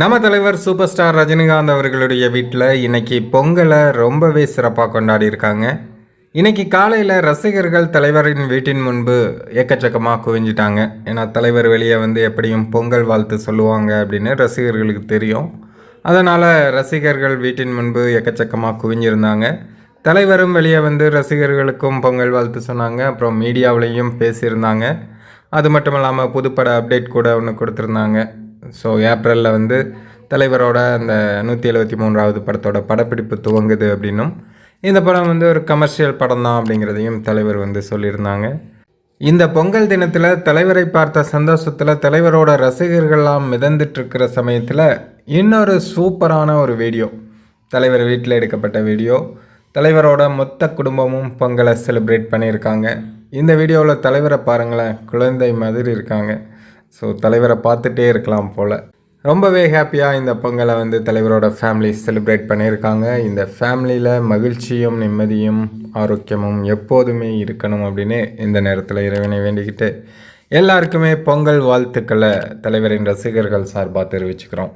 நம்ம தலைவர் super star Rajinikanth அவர்களுடைய வீட்டில் இன்னைக்கு பொங்கலை ரொம்பவே சிறப்பாக கொண்டாடி இருக்காங்க இன்னைக்கு காலையில் ரசிகர்கள் தலைவரின் வீட்டின் முன்பு எக்கச்சக்கமாக குவிஞ்சிட்டாங்க. ஏன்னா தலைவர் வெளியே வந்து எப்படியும் பொங்கல் வாழ்த்து சொல்லுவாங்க அப்படின்னு ரசிகர்களுக்கு தெரியும். அதனால் ரசிகர்கள் வீட்டின் முன்பு எக்கச்சக்கமாக குவிஞ்சிருந்தாங்க. தலைவரும் வெளியே வந்து ரசிகர்களுக்கும் பொங்கல் வாழ்த்து சொன்னாங்க. அப்புறம் மீடியாவிலையும் பேசியிருந்தாங்க. அது மட்டும் இல்லாமல் புதுப்பட அப்டேட் கூட ஒன்று கொடுத்துருந்தாங்க. ஸோ ஏப்ரலில் வந்து தலைவரோட அந்த நூற்றி எழுபத்தி மூன்றாவது படத்தோட படப்பிடிப்பு துவங்குது அப்படின்னும் இந்த படம் வந்து ஒரு கமர்ஷியல் படம் தான் அப்படிங்கிறதையும் தலைவர் வந்து சொல்லியிருந்தாங்க. இந்த பொங்கல் தினத்தில் தலைவரை பார்த்த சந்தோஷத்தில் தலைவரோட ரசிகர்கள்லாம் மிதந்துட்டுருக்கிற சமயத்தில் இன்னொரு சூப்பரான ஒரு வீடியோ தலைவர் வீட்டில் எடுக்கப்பட்ட வீடியோ தலைவரோட மொத்த குடும்பமும் பொங்கலை செலிப்ரேட் பண்ணியிருக்காங்க. இந்த வீடியோவில் தலைவரை பாருங்களேன் குழந்தை மாதிரி இருக்காங்க. ஸோ தலைவரை பார்த்துட்டே இருக்கலாம் போல். ரொம்பவே ஹாப்பியாக இந்த பொங்கலை வந்து தலைவரோட ஃபேமிலி செலிப்ரேட் பண்ணியிருக்காங்க. இந்த ஃபேமிலியில் மகிழ்ச்சியும் நிம்மதியும் ஆரோக்கியமும் எப்போதுமே இருக்கணும் அப்படின்னு இந்த நேரத்தில் இறைவனை வேண்டிக்கிட்டு எல்லாருக்குமே பொங்கல் வாழ்த்துக்களை தலைவரின் ரசிகர்கள் சார்பாக தெரிவிச்சுக்கிறோம்.